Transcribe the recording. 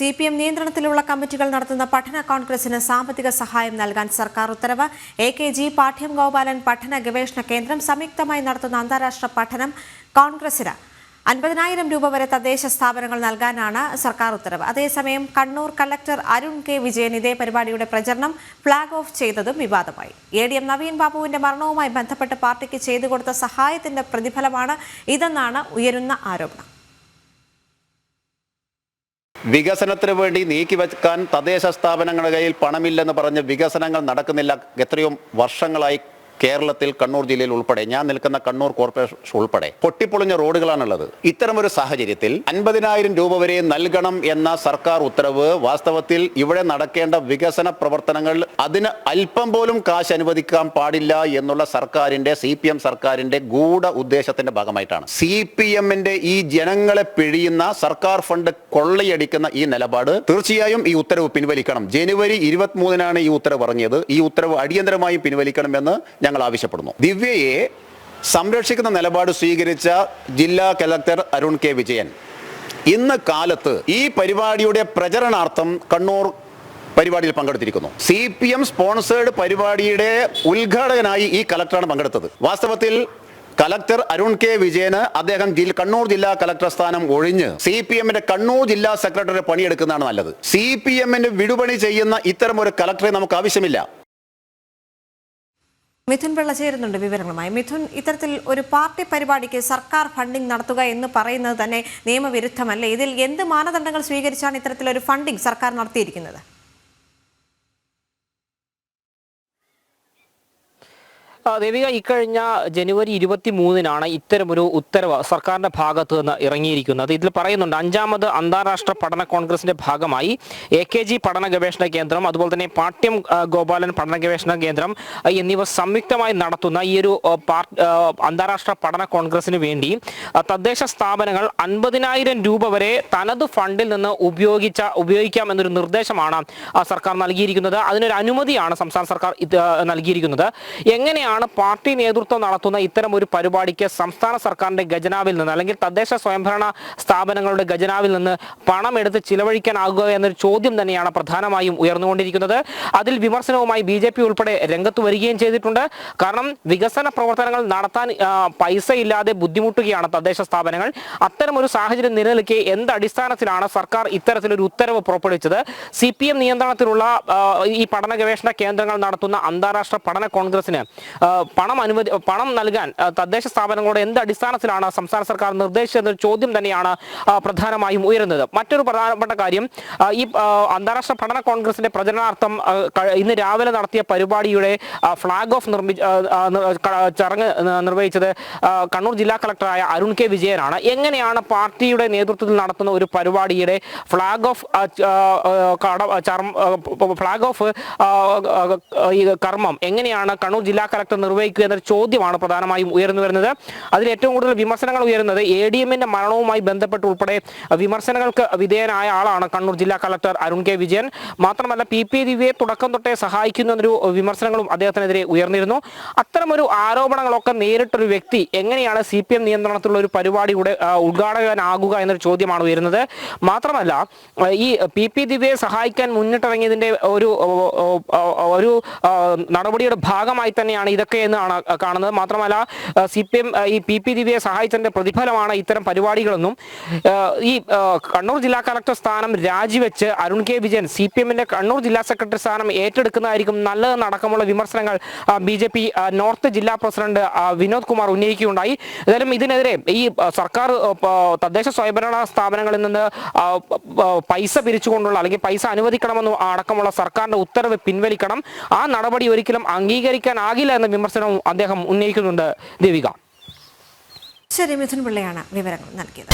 C P M നിയന്ത്രണത്തിലുള്ള കമ്മിറ്റികൾ നടത്തുന്ന പഠന കോൺഗ്രസിന് സാമ്പത്തിക സഹായം നൽകാൻ സർക്കാർ ഉത്തരവ്. എ കെ ജി പാഠ്യം ഗോപാലൻ പഠന ഗവേഷണ കേന്ദ്രം സംയുക്തമായി നടത്തുന്ന അന്താരാഷ്ട്ര പഠനം കോൺഗ്രസിന് അൻപതിനായിരം രൂപ വരെ തദ്ദേശ സ്ഥാപനങ്ങൾ നൽകാനാണ് സർക്കാർ ഉത്തരവ്. അതേസമയം കണ്ണൂർ കളക്ടർ അരുൺ കെ വിജയൻ ഇതേ പരിപാടിയുടെ പ്രചരണം ഫ്ളാഗ് ഓഫ് ചെയ്തതും വിവാദമായി. എ ഡി എം നവീൻ ബാബുവിന്റെ മരണവുമായി ബന്ധപ്പെട്ട് പാർട്ടിക്ക് ചെയ്തു കൊടുത്ത സഹായത്തിന്റെ പ്രതിഫലമാണ് ഇതെന്നാണ് ഉയരുന്ന ആരോപണം. വികസനത്തിന് വേണ്ടി നീക്കിവെക്കാൻ തദ്ദേശ സ്ഥാപനങ്ങളുടെ കയ്യിൽ പണമില്ലെന്ന് പറഞ്ഞ് വികസനങ്ങൾ നടക്കുന്നില്ല. എത്രയും വർഷങ്ങളായി കേരളത്തിൽ കണ്ണൂർ ജില്ലയിൽ ഉൾപ്പെടെ ഞാൻ നിൽക്കുന്ന കണ്ണൂർ കോർപ്പറേഷൻ ഉൾപ്പെടെ പൊട്ടിപ്പൊളിഞ്ഞ റോഡുകളാണുള്ളത്. ഇത്തരമൊരു സാഹചര്യത്തിൽ അൻപതിനായിരം രൂപ വരെ നൽകണം എന്ന സർക്കാർ ഉത്തരവ് വാസ്തവത്തിൽ ഇവിടെ നടക്കേണ്ട വികസന പ്രവർത്തനങ്ങൾ അതിന് അല്പം പോലും കാശ് അനുവദിക്കാൻ പാടില്ല എന്നുള്ള സർക്കാരിന്റെ സി പി എം സർക്കാരിന്റെ ഗൂഢ ഉദ്ദേശത്തിന്റെ ഭാഗമായിട്ടാണ്. സി പി എമ്മിന്റെ ഈ ജനങ്ങളെ പിഴിയുന്ന സർക്കാർ ഫണ്ട് കൊള്ളയടിക്കുന്ന ഈ നിലപാട് തീർച്ചയായും ഈ ഉത്തരവ് പിൻവലിക്കണം. ജനുവരി ഇരുപത്തിമൂന്നിനാണ് ഈ ഉത്തരവ് ഇറങ്ങിയത്. ഈ ഉത്തരവ് അടിയന്തരമായും പിൻവലിക്കണമെന്ന് ഞങ്ങൾ ആവശ്യപ്പെടുന്നു. ദിവ്യയെ സംരക്ഷിക്കുന്ന നിലപാട് സ്വീകരിച്ച ജില്ലാ കലക്ടർ അരുൺ കെ വിജയൻ. ഇന്ന് കാലത്ത് ഈ പരിപാടിയുടെ പ്രചരണാർത്ഥം കണ്ണൂർ പരിപാടിയിൽ പങ്കെടുത്തിരിക്കുന്നു. സി പി എം സ്പോൺസേഡ് പരിപാടിയുടെ ഉദ്ഘാടകനായി ഈ കലക്ടറാണ് പങ്കെടുത്തത്. വാസ്തവത്തിൽ കലക്ടർ അരുൺ കെ വിജയന് അദ്ദേഹം കണ്ണൂർ ജില്ലാ കലക്ടർ സ്ഥാനം ഒഴിഞ്ഞ് സി പി എമ്മിന്റെ കണ്ണൂർ ജില്ലാ സെക്രട്ടറി പണിയെടുക്കുന്നതാണ് നല്ലത്. സി പി എമ്മിന് വിടുപണി ചെയ്യുന്ന ഇത്തരം ഒരു കലക്ടറെ നമുക്ക് ആവശ്യമില്ല. മിഥുൻ പിള്ള ചേരുന്നുണ്ട് വിവരങ്ങളുമായി. മിഥുൻ ഇത്തരത്തിൽ ഒരു പാർട്ടി പരിപാടിക്ക് സർക്കാർ ഫണ്ടിംഗ് നടത്തുക എന്ന് പറയുന്നത് തന്നെ നിയമവിരുദ്ധമല്ലേ? ഇതിൽ എന്ത് മാനദണ്ഡങ്ങൾ സ്വീകരിച്ചാണ് ഇത്തരത്തിലൊരു ഫണ്ടിംഗ് സർക്കാർ നടത്തിയിരിക്കുന്നത്? ദേവിക ഇക്കഴിഞ്ഞ ജനുവരി ഇരുപത്തി മൂന്നിനാണ് ഇത്തരമൊരു ഉത്തരവ് സർക്കാരിന്റെ ഭാഗത്ത് നിന്ന് ഇറങ്ങിയിരിക്കുന്നത്. ഇതിൽ പറയുന്നുണ്ട് അഞ്ചാമത് അന്താരാഷ്ട്ര പഠന കോൺഗ്രസിന്റെ ഭാഗമായി എ കെ ജി പഠന ഗവേഷണ കേന്ദ്രം അതുപോലെ തന്നെ പാട്യം ഗോപാലൻ പഠന ഗവേഷണ കേന്ദ്രം എന്നിവ സംയുക്തമായി നടത്തുന്ന ഈ ഒരു അന്താരാഷ്ട്ര പഠന കോൺഗ്രസിന് വേണ്ടി തദ്ദേശ സ്ഥാപനങ്ങൾ അൻപതിനായിരം രൂപ വരെ തനത് ഫണ്ടിൽ നിന്ന് ഉപയോഗിച്ച ഉപയോഗിക്കാം എന്നൊരു നിർദ്ദേശമാണ് സർക്കാർ നൽകിയിരിക്കുന്നത്. അതിനൊരു അനുമതിയാണ് സംസ്ഥാന സർക്കാർ നൽകിയിരിക്കുന്നത്. എങ്ങനെയാണ് പാർട്ടി നേതൃത്വം നടത്തുന്ന ഇത്തരം ഒരു പരിപാടിക്ക് സംസ്ഥാന സർക്കാരിന്റെ ഖജനാവിൽ നിന്ന് അല്ലെങ്കിൽ തദ്ദേശ സ്വയംഭരണ സ്ഥാപനങ്ങളുടെ ഖജനാവിൽ നിന്ന് പണം എടുത്ത് ചിലവഴിക്കാനാകുക എന്നൊരു ചോദ്യം തന്നെയാണ് പ്രധാനമായും ഉയർന്നുകൊണ്ടിരിക്കുന്നത്. അതിൽ വിമർശനവുമായി ബി ഉൾപ്പെടെ രംഗത്ത് വരികയും ചെയ്തിട്ടുണ്ട്. കാരണം വികസന പ്രവർത്തനങ്ങൾ നടത്താൻ പൈസ ഇല്ലാതെ ബുദ്ധിമുട്ടുകയാണ് തദ്ദേശ സ്ഥാപനങ്ങൾ. അത്തരം ഒരു സാഹചര്യം നിലനിൽക്കെ എന്ത് അടിസ്ഥാനത്തിലാണ് സർക്കാർ ഇത്തരത്തിലൊരു ഉത്തരവ് പുറപ്പെടുവിച്ചത്? സി പി എം നിയന്ത്രണത്തിലുള്ള ഈ പഠന ഗവേഷണ കേന്ദ്രങ്ങൾ നടത്തുന്ന അന്താരാഷ്ട്ര പഠന കോൺഗ്രസിന് പണം അനുവദി പണം നൽകാൻ തദ്ദേശ സ്ഥാപനങ്ങളോട് എന്ത് അടിസ്ഥാനത്തിലാണ് സംസ്ഥാന സർക്കാർ നിർദ്ദേശിച്ചതെന്നൊരു ചോദ്യം തന്നെയാണ് പ്രധാനമായും ഉയരുന്നത്. മറ്റൊരു പ്രധാനപ്പെട്ട കാര്യം ഈ അന്താരാഷ്ട്ര പഠന കോൺഗ്രസിന്റെ പ്രചരണാർത്ഥം ഇന്ന് രാവിലെ നടത്തിയ പരിപാടിയുടെ ഫ്ളാഗ് ഓഫ് നിർമ്മി ചടങ്ങ് നിർവഹിച്ചത് കണ്ണൂർ ജില്ലാ കളക്ടറായ അരുൺ കെ വിജയനാണ്. എങ്ങനെയാണ് പാർട്ടിയുടെ നേതൃത്വത്തിൽ നടത്തുന്ന ഒരു പരിപാടിയുടെ ഫ്ളാഗ് ഓഫ് ഫ്ളാഗ് ഓഫ് കർമ്മം എങ്ങനെയാണ് കണ്ണൂർ ജില്ലാ കളക്ടർ നിർവഹിക്കുക എന്നൊരു ചോദ്യമാണ് പ്രധാനമായും ഉയർന്നു വരുന്നത്. അതിൽ ഏറ്റവും കൂടുതൽ വിമർശനങ്ങൾ ഉയരുന്നത് എ ഡി എമ്മിന്റെ മരണവുമായി ബന്ധപ്പെട്ട് ഉൾപ്പെടെ വിമർശനങ്ങൾക്ക് വിധേയനായ ആളാണ് കണ്ണൂർ ജില്ലാ കളക്ടർ അരുൺ കെ വിജയൻ. മാത്രമല്ല പി. പി. ദിവ്യയെ തുടക്കം തൊട്ടേ സഹായിക്കുന്ന ഒരു വിമർശനങ്ങളും അദ്ദേഹത്തിനെതിരെ ഉയർന്നിരുന്നു. അത്തരമൊരു ആരോപണങ്ങളൊക്കെ നേരിട്ടൊരു വ്യക്തി എങ്ങനെയാണ് സി പി എം നിയന്ത്രണത്തിലുള്ള ഒരു പരിപാടിയുടെ ഉദ്ഘാടകനാകുക എന്നൊരു ചോദ്യമാണ് ഉയരുന്നത്. മാത്രമല്ല ഈ പി. പി. ദിവ്യയെ സഹായിക്കാൻ മുന്നിട്ടിറങ്ങിയതിന്റെ ഒരു ഒരു നടപടിയുടെ ഭാഗമായി തന്നെയാണ് ഇതൊക്കെ എന്നാണ് കാണുന്നത്. മാത്രമല്ല സി പി എം ഈ പി പി ദിവ്യയെ സഹായിച്ചതിന്റെ പ്രതിഫലമാണ് ഇത്തരം പരിപാടികളെന്നും. ഈ കണ്ണൂർ ജില്ലാ കളക്ടർ സ്ഥാനം രാജിവെച്ച് Arun K Vijayan C P എമ്മിന്റെ കണ്ണൂർ ജില്ലാ സെക്രട്ടറി സ്ഥാനം ഏറ്റെടുക്കുന്നതായിരിക്കും നല്ലതെന്നടക്കമുള്ള വിമർശനങ്ങൾ ബി ജെ പി നോർത്ത് ജില്ലാ പ്രസിഡന്റ് വിനോദ് കുമാർ ഉന്നയിക്കുകയുണ്ടായി. ഏതായാലും ഇതിനെതിരെ ഈ സർക്കാർ തദ്ദേശ സ്വയംഭരണ സ്ഥാപനങ്ങളിൽ നിന്ന് പൈസ പിരിച്ചുകൊണ്ടുള്ള അല്ലെങ്കിൽ പൈസ അനുവദിക്കണമെന്നും അടക്കമുള്ള സർക്കാരിന്റെ ഉത്തരവ് പിൻവലിക്കണം. ആ നടപടി ഒരിക്കലും അംഗീകരിക്കാനാകില്ല എന്ന വിമർശനവും അദ്ദേഹം ഉന്നയിക്കുന്നുണ്ട് ദേവിക. ശരി മിഥുൻ പിള്ളയാണ് വിവരങ്ങൾ നൽകിയത്.